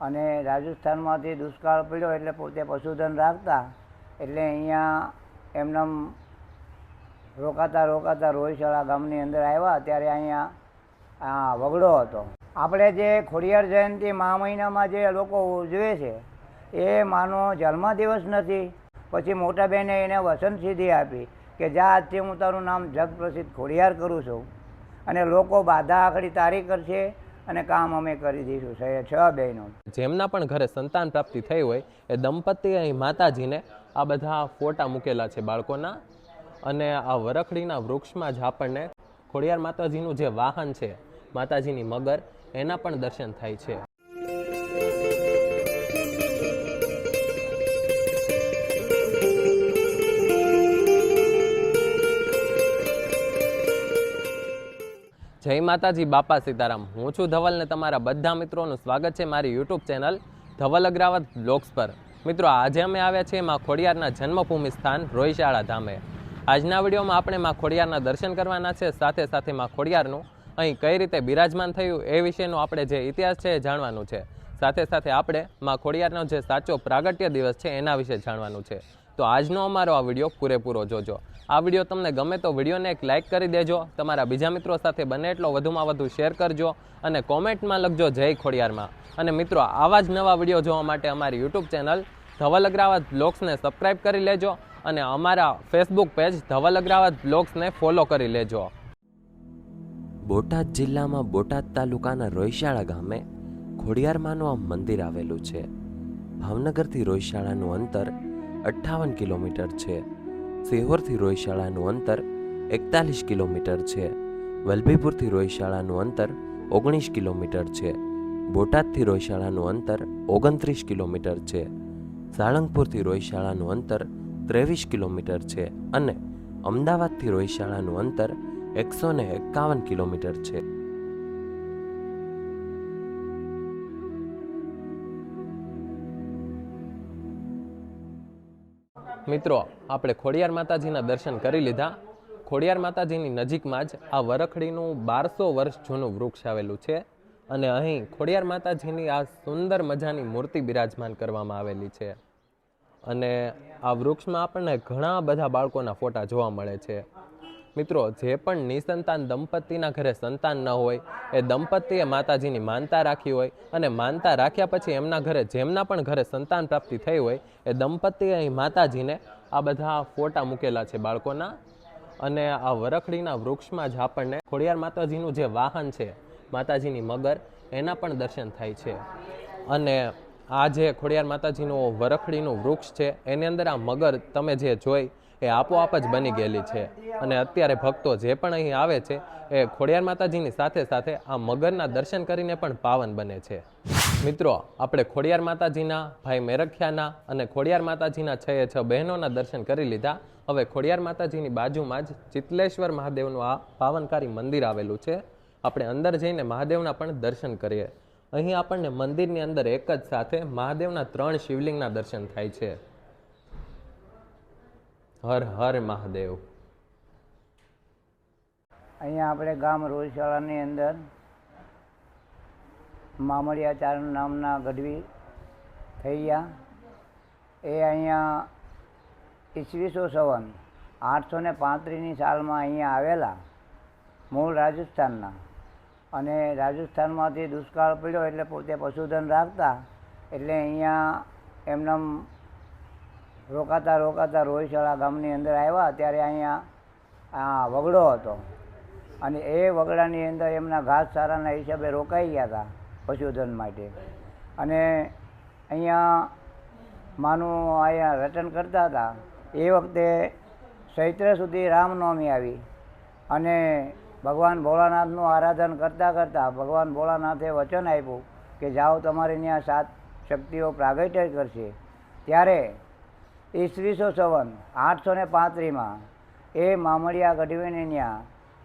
અને રાજસ્થાનમાંથી દુષ્કાળ પડ્યો એટલે પોતે પશુધન રાખતા, એટલે અહીંયા એમનેમ રોકાતા રોકાતા રોહિશાળા ગામની અંદર આવ્યા, ત્યારે અહીંયા આ વગડો હતો. આપણે જે ખોડિયાર જયંતિ મહા મહિનામાં જે લોકો ઉજવે છે, એ માનો જન્મદિવસ નથી. પછી મોટા બહેને એને વસંત સિદ્ધિ આપી કે જા, આજથી હું તારું નામ જગપ્રસિદ્ધ ખોડિયાર કરું છું. અને લોકો બાધા આખડી તારી કરશે અને કામ અમે કરી દઈશું છે છ બહેનો. જેમના પણ ઘરે સંતાન પ્રાપ્તિ થઈ હોય, એ દંપતી અહીં માતાજીને આ બધા ફોટા મૂકેલા છે બાળકોના. અને આ વરખડીના વૃક્ષમાં જ આપણને ખોડિયાર માતાજીનું જે વાહન છે, માતાજીની મગર, એના પણ દર્શન થાય છે. જય માતાજી, બાપા સીતારામ. હું છું ધવલ ને તમારા બધા મિત્રોનું સ્વાગત છે મારી YouTube channel Dhaval Agravat vlogs પર. મિત્રો, આજે અમે આવ્યા છીએ માં ખોડિયારના જન્મભૂમિ સ્થાન રોહિશાળા ધામે. આજના વિડીયોમાં આપણે માં ખોડિયારના દર્શન કરવાના છે, સાથે સાથે માં ખોડિયારનું અહીં કઈ રીતે બિરાજમાન થયું એ વિશેનો આપણે જે ઇતિહાસ છે એ જાણવાનું છે. સાથે સાથે આપણે માં ખોડિયારનો જે સાચો પ્રાગટ્ય દિવસ છે એના વિશે જાણવાનું છે. તો આજનો અમારો આ વીડિયો પૂરેપૂરો જોજો. આ વીડિયો તમને ગમે તો વિડીયોને એક લાઇક કરી દેજો, તમારા બીજા મિત્રો સાથે બને એટલો વધુમાં વધુ શેર કરજો અને કોમેન્ટમાં લખજો જય ખોડિયારમાં. અને મિત્રો, આવા જ નવા વીડિયો જોવા માટે અમારી યુટ્યુબ ચેનલ ધવલ અગ્રાવત બ્લોગ્સને સબસ્ક્રાઇબ કરી લેજો અને અમારા ફેસબુક પેજ ધવલ અગ્રાવત બ્લોગ્સને ફોલો કરી લેજો. બોટાદ જિલ્લામાં બોટાદ તાલુકાના રોયશાળા ગામે ખોડિયારમાંનું આ મંદિર આવેલું છે. ભાવનગરથી રોયશાળાનું અંતર અઠ્ઠાવન કિલોમીટર છે. સિહોરથી રોયશાળાનું અંતર એકતાલીસ કિલોમીટર છે. વલભીપુરથી રોયશાળાનું અંતર ઓગણીસ કિલોમીટર છે. બોટાદથી રોયશાળાનું અંતર ઓગણત્રીસ કિલોમીટર છે. સાળંગપુરથી રોયશાળાનું અંતર ત્રેવીસ કિલોમીટર છે અને અમદાવાદથી રોયશાળાનું અંતર એકસો ને એકાવન કિલોમીટર છે. મિત્રો, આપણે ખોડિયાર માતાજીના દર્શન કરી લીધા. ખોડિયાર માતાજીની નજીકમાં જ આ વરખડીનું બારસો વર્ષ જૂનું વૃક્ષ આવેલું છે અને અહીં ખોડિયાર માતાજીની આ સુંદર મજાની મૂર્તિ બિરાજમાન કરવામાં આવેલી છે. અને આ વૃક્ષમાં આપણને ઘણા બધા બાળકોના ફોટા જોવા મળે છે. મિત્રો, જે પણ નિસંતાન દંપતીના ઘરે સંતાન ન હોય, એ દંપતીએ માતાજીની માનતા રાખી હોય અને માનતા રાખ્યા પછી એમના ઘરે, જેમના પણ ઘરે સંતાન પ્રાપ્તિ થઈ હોય, એ દંપતીએ માતાજીને આ બધા ફોટા મૂકેલા છે બાળકોના અને આ વરખડીના વૃક્ષમાં જ આપણને ખોડિયાર માતાજીનું જે વાહન છે, માતાજીની મગર, એના પણ દર્શન થાય છે. અને આ જે ખોડિયાર માતાજીનું વરખડીનું વૃક્ષ છે, એની અંદર આ મગર તમે જે જોઈ, એ આપોઆપ જ બની ગયેલી છે. અને અત્યારે ભક્તો જે પણ અહીં આવે છે, એ ખોડિયાર માતાજીની સાથે સાથે આ મગરના દર્શન કરીને પણ પાવન બને છે. મિત્રો, આપણે ખોડિયાર માતાજીના, ભાઈ મેરખિયાના અને ખોડિયાર માતાજીના છ છ બહેનોના દર્શન કરી લીધા. હવે ખોડિયાર માતાજીની બાજુમાં જ ચિત્લેશ્વર મહાદેવનું આ પાવનકારી મંદિર આવેલું છે. આપણે અંદર જઈને મહાદેવના પણ દર્શન કરીએ. અહીં આપણને મંદિરની અંદર એક જ સાથે મહાદેવના ત્રણ શિવલિંગના દર્શન થાય છે. હર હર મહાદેવ. અહીંયા આપણે ગામ રોહિશાળાની અંદર મામડિયા ચારણ નામના ગઢવી થઈ ગયા. એ અહીંયા ઈસવીસો સવન, આઠસો ને પાંત્રીસની સાલમાં અહીંયા આવેલા મૂળ રાજસ્થાનના. અને રાજસ્થાનમાંથી દુષ્કાળ પડ્યો એટલે પોતે પશુધન રાખતા એટલે અહીંયા એમનેમ રોકાતા રોકાતા રોહિશાળા ગામની અંદર આવ્યા. ત્યારે અહીંયા આ વગડો હતો. અને એ વગડાની અંદર એમના ઘાસ સારાના હિસાબે રોકાઈ ગયા હતા પશુધન માટે. અને અહીંયા માનું અહીંયા રટન કરતા હતા. એ વખતે ચૈત્ર સુધી રામનવમી આવી અને ભગવાન ભોળાનાથનું આરાધન કરતાં કરતાં ભગવાન ભોળાનાથે વચન આપ્યું કે જાઓ તમારે ત્યાં સાત શક્તિઓ પ્રાગટ્ય કરશે. ત્યારે ઈસવીસો સવન આઠસો ને પાંત્રીમાં એ મામળિયા ગઢવીને ત્યાં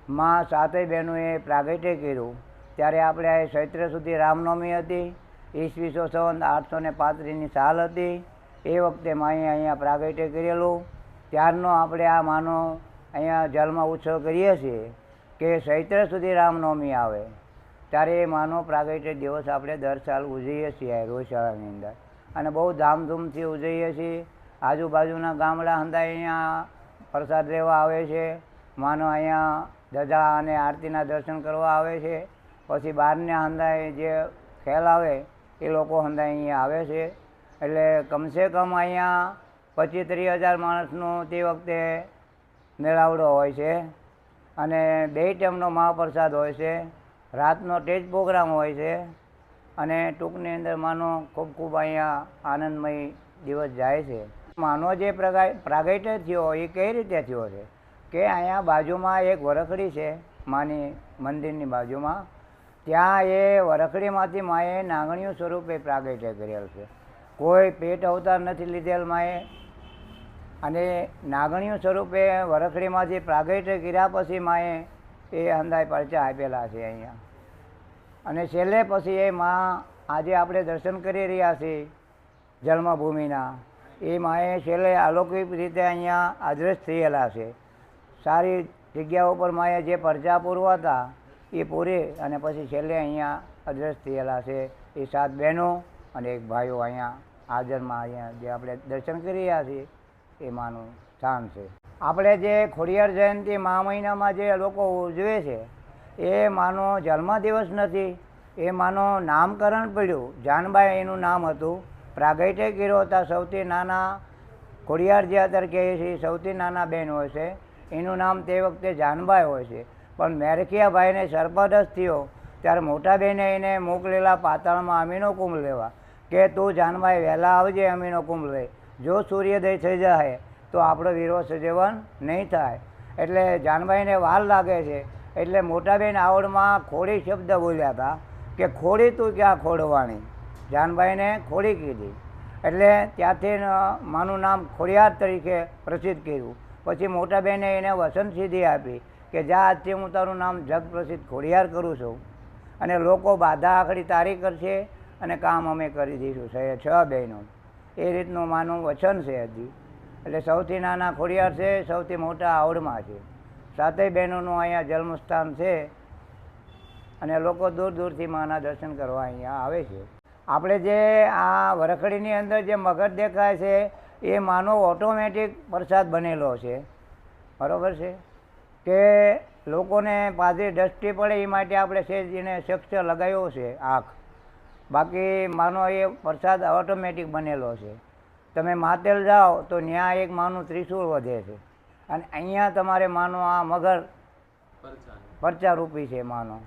માં સાતેય બહેનોએ પ્રાગટ્ય કર્યું. ત્યારે આપણે આ ચૈત્ર સુધી રામનવમી હતી, ઈસવીસો સવન આઠસો ને પાંત્રીસની સાલ હતી. એ વખતે માએ અહીંયા પ્રાગટ્ય કરેલું. ત્યારનો આપણે આ માનો અહીંયા જન્મ ઉત્સવ કરીએ છીએ કે ચૈત્ર સુધી રામનવમી આવે. ત્યારે એ માનો પ્રાગટ્ય દિવસ આપણે દર સાલ ઉજવીએ છીએ આ રોજશાળાની અંદર. અને બહુ ધામધૂમથી ઉજવીએ છીએ. આજુબાજુના ગામડા હંધાય અહીંયા પ્રસાદ લેવા આવે છે. માનો અહીંયા ધજા અને આરતીના દર્શન કરવા આવે છે. પછી બહારના હંધાય જે ખેલ આવે, એ લોકો હંધાય અહીંયા આવે છે. એટલે કમસે કમ અહીંયા પચીસ ત્રીસ હજાર માણસનો તે વખતે મેળાવડો હોય છે. અને બે ટાઈમનો મહાપ્રસાદ હોય છે. રાતનો સ્ટેજ પ્રોગ્રામ હોય છે. અને ટૂંકની અંદર માનો ખૂબ ખૂબ અહીંયા આનંદમય દિવસ જાય છે. માનો જે પ્રગા- પ્રાગટ્ય થયો એ કઈ રીતે થયો છે? કે અહીંયા બાજુમાં એક વરખડી છે, માની મંદિરની બાજુમાં. ત્યાં એ વરખડીમાંથી માએ નાગણીયું સ્વરૂપે પ્રાગટ્ય કરેલ છે. કોઈ પેટ અવતાર નથી લીધેલ માએ. અને નાગણીયું સ્વરૂપે વરખડીમાંથી પ્રાગટ્ય કર્યા પછી માએ એ અંદાય પરચા આપેલા છે અહીંયા. અને છેલ્લે પછી એ માં આજે આપણે દર્શન કરી રહ્યા છીએ જન્મભૂમિના. એ માએ છેલ્લે અલૌકિક રીતે અહીંયા આદર્શ થયેલા છે. સારી જગ્યાઓ પર માએ જે પરચા પૂરવા હતા, એ પૂરે અને પછી છેલ્લે અહીંયા અડ્રેસ થયેલા છે. એ સાત બહેનો અને એક ભાઈઓ અહીંયા હાજરમાં અહીંયા જે આપણે દર્શન કરી રહ્યા છીએ એ માનું સ્થાન છે. આપણે જે ખોડિયાર જયંતિ મા મહિનામાં જે લોકો ઉજવે છે, એ માનો જન્મદિવસ નથી. એ માનો નામકરણ પડ્યું. જાનબાઈ એનું નામ હતું પ્રાગટ્ય કર્યો હતા સૌથી નાના ખોડિયાર જે અત્યારે કહીએ છીએ સૌથી નાના બહેન હોય છે. એનું નામ તે વખતે જાનબાઈ હોય છે. પણ મેરખિયાભાઈને સર્પદસ થયો. ત્યારે મોટા બેને એને મોકલેલા પાતાળમાં અમીનો કુંભ લેવા કે, તું જાનબાઈ વહેલા આવજે અમીનો કુંભ લઈ. જો સૂર્યોદય થઈ જાય, તો આપણો વીરો સજીવન નહીં થાય. એટલે જાનબાઈને વાર લાગે છે. એટલે મોટાબેન આવડમાં ખોડી શબ્દ બોલ્યા હતા કે, ખોડી તું ક્યાં ખોડવાની? જાનબાઈને ખોડી કીધી. એટલે ત્યાંથી માનું નામ ખોડિયાર તરીકે પ્રસિદ્ધ કર્યું. પછી મોટા બેને એને વસંત સિદ્ધિ આપી કે જા, આજથી હું તારું નામ જગ પ્રસિદ્ધ ખોડિયાર કરું છું. અને લોકો બાધા આખડી તારી કરશે અને કામ અમે કરી દઈશું. છે છ બહેનો. એ રીતનું માનું વચન છે હજી. એટલે સૌથી નાના ખોડિયાર છે, સૌથી મોટા આવડમાં છે. સાતેય બહેનોનું અહીંયા જન્મસ્થાન છે અને લોકો દૂર દૂરથી માના દર્શન કરવા અહીંયા આવે છે. આપણે જે આ વરખડીની અંદર જે મગર દેખાય છે એ માનો ઓટોમેટિક પ્રસાદ બનેલો છે. બરોબર છે? કે લોકોને પાછી દ્રષ્ટિ પડે એ માટે આપણે સેજ એને શખ્સ લગાવ્યો છે આંખ. બાકી માનો એ પ્રસાદ ઓટોમેટિક બનેલો છે. તમે માતેલ જાઓ તો ત્યાં એક માનું ત્રિશુળ વધે છે. અને અહીંયા તમારે માનો આ મગર પરચા રૂપી છે માનો.